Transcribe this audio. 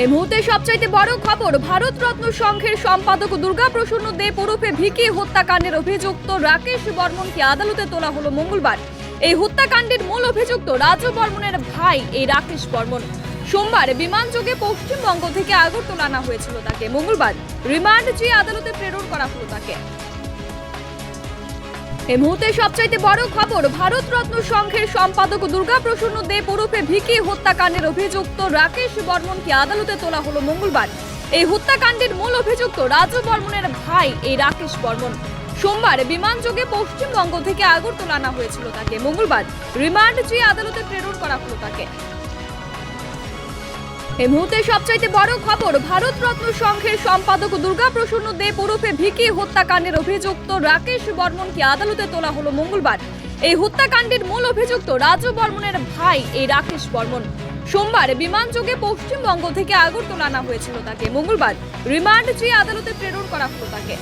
এই মুহূর্তে সবচাইতে বড় খবর, ভারতরত্ন সংঘের সম্পাদক দুর্গা প্রসন্ন দেব ওরফে ভিকি হত্যাকাণ্ডের অভিযুক্ত রাকেশ বর্মনকে আদালতে তোলা হলো মঙ্গলবার। এই হত্যাকাণ্ডের মূল অভিযুক্ত রাজু বর্মনের ভাই এই রাকেশ বর্মন। সোমবার বিমানযোগে পশ্চিমবঙ্গ থেকে আগরতলা আনা হয়েছিল তাকে। মঙ্গলবার রিমান্ড চেয়ে আদালতে প্রেরণ করা হলো তাকে। এই মুহূর্তে সবচাইতে বড় খবর, ভারতরত্ন সংঘের সম্পাদক দুর্গা প্রসন্ন দেব ভিকি হত্যাকাণ্ডের অভিযুক্ত রাকেশ বর্মনকে আদালতে তোলা হলো মঙ্গলবার। এই হত্যাকাণ্ডের মূল অভিযুক্ত রাজু বর্মনের ভাই, এই রাকেশ বর্মন। সোমবার বিমানযোগে পশ্চিমবঙ্গ থেকে আগরতলা আনা হয়েছিল তাকে। মঙ্গলবার রিমান্ড চেয়ে আদালতে প্রেরণ করা হলো তাকে। এই মুহূর্তে সবচাইতে বড় খবর, ভারতরত্ন সংঘের সম্পাদক দুর্গা প্রসন্ন দেব ওরফে ভিকি হত্যাকাণ্ডের অভিযুক্ত রাকেশ বর্মনকে আদালতে তোলা হলো মঙ্গলবার। এই হত্যাকাণ্ডের মূল অভিযুক্ত রাজু বর্মনের ভাই, এই রাকেশ বর্মন। সোমবার বিমানযোগে পশ্চিমবঙ্গ থেকে আগরতলা আনা হয়েছিল তাকে। মঙ্গলবার রিমান্ড চেয়ে আদালতে প্রেরণ করা হলো তাকে।